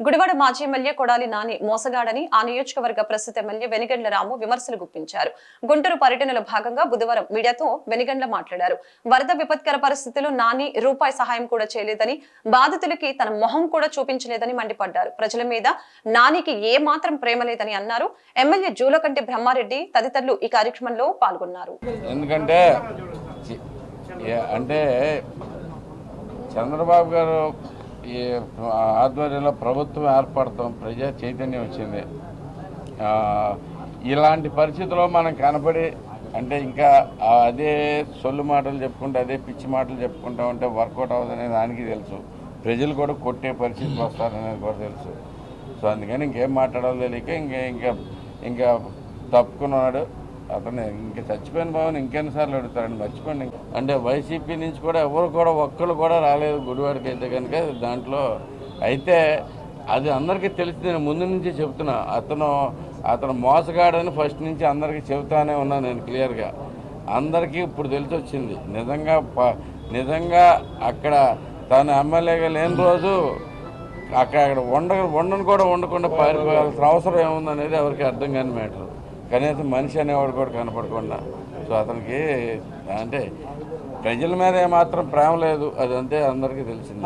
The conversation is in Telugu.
గుడివాడ మాజీ ఎమ్మెల్యే కొడాలి నాని మోసగాడని ఆ నియోజకవర్గ ప్రస్తుత ఎమ్మెల్యే వెనిగండ్ల రాము విమర్శలు గుప్పించారు. గుంటూరు పర్యటనలో భాగంగా బుధవారం మీడియాతో వెనిగండ్ల మాట్లాడారు. వరద విపత్కర పరిస్థితుల్లో నాని రూపాయి సహాయం కూడా చేయలేదని బాధితులకి తన మొహం కూడా చూపించలేదని మండిపడ్డారు. ప్రజల మీద నానికి ఏ మాత్రం ప్రేమ లేదని అన్నారు. ఎమ్మెల్యే జూలకంటి బ్రహ్మారెడ్డి తదితరులు ఈ కార్యక్రమంలో పాల్గొన్నారు. ఎందుకంటే అంటే చంద్రబాబు గారు ఈ ఆధ్వర్యంలో ప్రభుత్వం ఏర్పడతాం ప్రజా చైతన్యం వచ్చింది. ఇలాంటి పరిస్థితుల్లో మనం కనపడి అంటే ఇంకా అదే సొల్లు మాటలు చెప్పుకుంటే అదే పిచ్చి మాటలు చెప్పుకుంటా ఉంటే వర్కౌట్ అవ్వదనే దానికి తెలుసు. ప్రజలు కూడా కొట్టే పరిస్థితికి వస్తారనేది కూడా తెలుసు. సో అందుకని ఇంకేం మాట్లాడాలో తెలియక ఇంకా ఇంకా ఇంకా తప్పుకున్నాడు. అతను ఇంకా చచ్చిపోయిన భావన ఇంకెన్నిసార్లు అడుగుతారండి మర్చిపోండి అంటే వైసీపీ నుంచి కూడా ఎవరు కూడా ఒక్కరు కూడా రాలేదు గుడివాడికి అయితే కనుక దాంట్లో. అయితే అది అందరికీ తెలిసి నేను ముందు నుంచి చెప్తున్నా. అతను అతను మోసగాడని ఫస్ట్ నుంచి అందరికీ చెబుతానే ఉన్నాను నేను క్లియర్గా. అందరికీ ఇప్పుడు తెలిసి వచ్చింది నిజంగా ప- నిజంగా అక్కడ తను ఎమ్మెల్యేగా లేని రోజు అక్కడ అక్కడ వండ వండను కూడా వండకుండా పారిపోయాల్సిన అవసరం ఏముందనేది ఎవరికి అర్థం కాని మ్యాటర్. కనీసం మనిషి అనేవాడు కూడా కనపడకుండా. సో అతనికి అంటే ప్రజల మీద ఏమాత్రం ప్రేమ లేదు. అదంతే అందరికీ తెలిసింది.